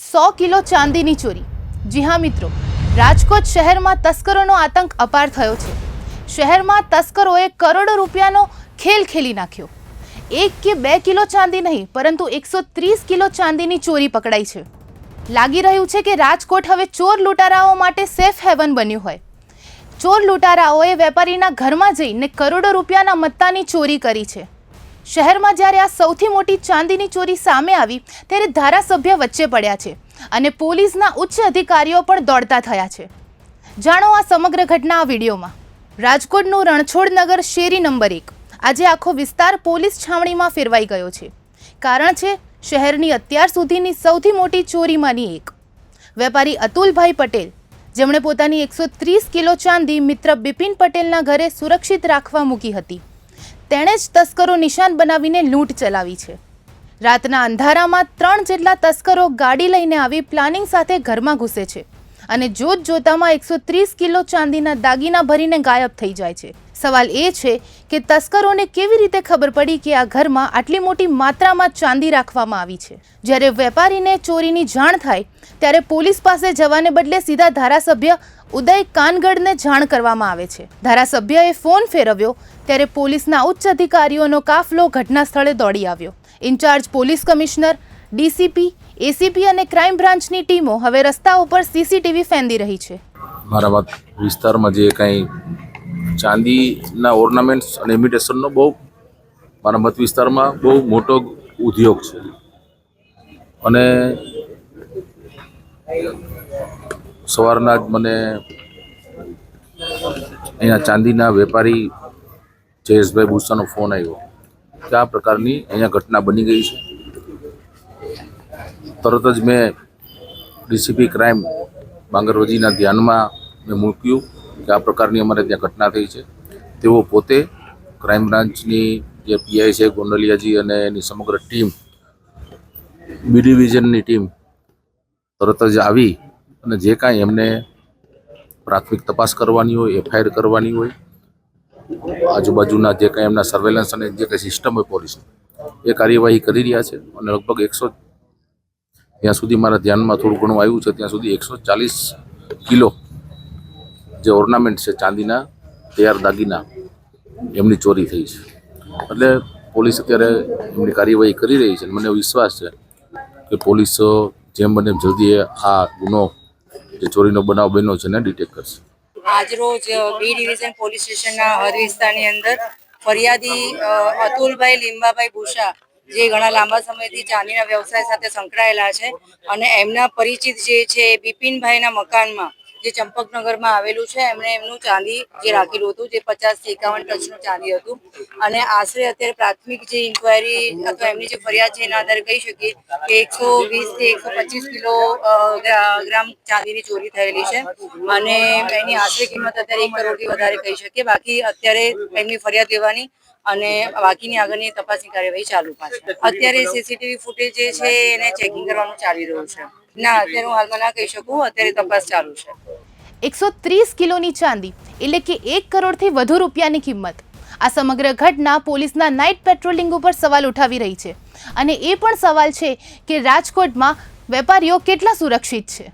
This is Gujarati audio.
સો કિલો ચાંદીની ચોરી. જી હા મિત્રો, રાજકોટ શહેરમાં તસ્કરોનો આતંક અપાર થયો છે. શહેરમાં તસ્કરોએ કરોડો રૂપિયાનો ખેલ ખેલી નાખ્યો. એક કે બે કિલો ચાંદી નહીં, પરંતુ એકસો ત્રીસ કિલો ચાંદીની ચોરી પકડાઈ છે. લાગી રહ્યું છે કે રાજકોટ હવે ચોર લૂંટારાઓ માટે સેફ હેવન બન્યું હોય. ચોર લૂંટારાઓએ વેપારીના ઘરમાં જઈને કરોડો રૂપિયાના મત્તાની ચોરી કરી છે. શહેરમાં જ્યારે આ સૌથી મોટી ચાંદીની ચોરી સામે આવી, ત્યારે ધારાસભ્ય વચ્ચે પડ્યા છે અને પોલીસના ઉચ્ચ અધિકારીઓ પણ દોડતા થયા છે. જાણો આ સમગ્ર ઘટના આ વિડીયોમાં. રાજકોટનું રણછોડનગર શેરી નંબર એક. આજે આખો વિસ્તાર પોલીસ છાવણીમાં ફેરવાઈ ગયો છે. કારણ છે, શહેરની અત્યાર સુધીની સૌથી મોટી ચોરીમાંની એક. વેપારી અતુલભાઈ પટેલ, જેમણે પોતાની એકસો ત્રીસ કિલો ચાંદી મિત્ર બિપિન પટેલના ઘરે સુરક્ષિત રાખવા મૂકી હતી. તેણે જ તસ્કરો નિશાન બનાવીને લૂંટ ચલાવી છે. રાતના અંધારામાં ત્રણ જેટલા તસ્કરો ગાડી લઈને આવી પ્લાનિંગ સાથે ઘરમાં ઘૂસે છે અને જોત જોતામાં એકસો ત્રીસ કિલો ચાંદીના દાગીના ભરીને ગાયબ થઈ જાય છે. સવાલ એ છે કે તસ્કરોને કેવી રીતે ખબર પડી કે આ ઘરમાં આટલી મોટી માત્રામાં ચાંદી રાખવામાં આવી છે? જ્યારે વેપારીને ચોરીની જાણ થાય, ત્યારે પોલીસ પાસે જવાને બદલે સીધા ધારાસભ્ય ઉદય કાનગડને જાણ કરવામાં આવે છે. ધારાસભ્યએ ફોન ફેરવ્યો, ત્યારે પોલીસના ઉચ્ચ અધિકારીઓનો કાફલો ઘટના સ્થળે દોડી આવ્યો. In charge police commissioner, DCP, ACP અને ક્રાઇમ બ્રાન્ચની ટીમો હવે રસ્તા ઉપર સીસીટીવી ફેંદી રહી છે. મારા વિસ્તારમાં જે કાંઈ ચાંદીના ઓર્નામેન્ટ્સ અને ઇમિટેશનનો બહુ મારા મત વિસ્તારમાં બહુ મોટો ઉદ્યોગ છે. અને સવારના જ મને અહીંયા ચાંદીના વેપારી જયેશભાઈ ભૂસાનો ફોન આવ્યો. કે આ પ્રકારની અહીંયા ઘટના બની ગઈ છે. તરત જ મેં ડીસીપી ક્રાઇમ બાંગરવજીના ધ્યાનમાં મેં મૂક્યું. કે આ પ્રકારની અમારે ત્યાં ઘટના થઈ છે. તેઓ પોતે ક્રાઇમ બ્રાન્ચની જે પીઆઈ છે ગોંડલિયાજી અને એની સમગ્ર ટીમ બી ડિવિઝનની ટીમ તરત જ આવી અને જે કાંઈ એમને પ્રાથમિક તપાસ કરવાની હોય એફઆઈઆર કરવાની હોય, આજુબાજુના જે કાંઈ એમના સર્વેલન્સ અને જે કાંઈ સિસ્ટમ હોય પોલીસની એ કાર્યવાહી કરી રહ્યા છે અને લગભગ એકસો ત્યાં સુધી મારા ધ્યાનમાં થોડું ઘણું આવ્યું છે, ત્યાં સુધી એકસો ચાલીસ કિલો જે ઓર્નામેન્ટ છે ચાંદીના, તૈયાર દાગીના, એમની ચોરી થઈ છે. એટલે પોલીસ અત્યારે એમની કાર્યવાહી કરી રહી છે મને વિશ્વાસ છે કે પોલીસ જેમ બને જલ્દી આ ગુનો, જે ચોરીનો બનાવ બન્યો છે ને ડિટેક્ટ કરશે. આજરોજ બી ડિવિઝન પોલીસ સ્ટેશનના હર વિસ્તારની અંદર ફરિયાદી અતુલભાઈ લીંબાભાઈ ભૂષા, જે ઘણા લાંબા સમયથી ચાંદીના વ્યવસાય સાથે સંકળાયેલા છે અને એમના પરિચિત જે છે બિપિનભાઈના મકાનમાં જે ચંપકનગરમાં આવેલું છે, એમણે એમનું ચાંદી જે રાખેલું હતું, જે પચાસથી એકાવન ટચનું ચાંદી હતું. અને આશરે અત્યારે પ્રાથમિક જે ઇન્કવાયરી અથવા એમની જે ફરિયાદ છે, એના આધારે કહી શકીએ કે એકસો વીસથી એકસો પચીસ કિલો ગ્રામ ચાંદીની ચોરી થયેલી છે. અને એની આશરે કિંમત અત્યારે એક કરોડથી વધારે કહી શકીએ. બાકી અત્યારે એમની ફરિયાદ લેવાની અને બાકીની આગળની તપાસની કાર્યવાહી ચાલુ પાછી. અત્યારે સીસીટીવી ફૂટેજ જે છે, એને ચેકિંગ કરવાનું ચાલી રહ્યું છે. ના, અત્યારે હું હાલમાં ના કહી શકું અત્યારે તપાસ ચાલુ છે. એકસો ત્રીસ કિલોની ચાંદી, એટલે કે એક કરોડથી વધુ રૂપિયાની કિંમત. આ સમગ્ર ઘટના પોલીસના નાઇટ પેટ્રોલિંગ ઉપર સવાલ ઉઠાવી રહી છે. અને એ પણ સવાલ છે કે રાજકોટમાં વેપારીઓ કેટલા સુરક્ષિત છે?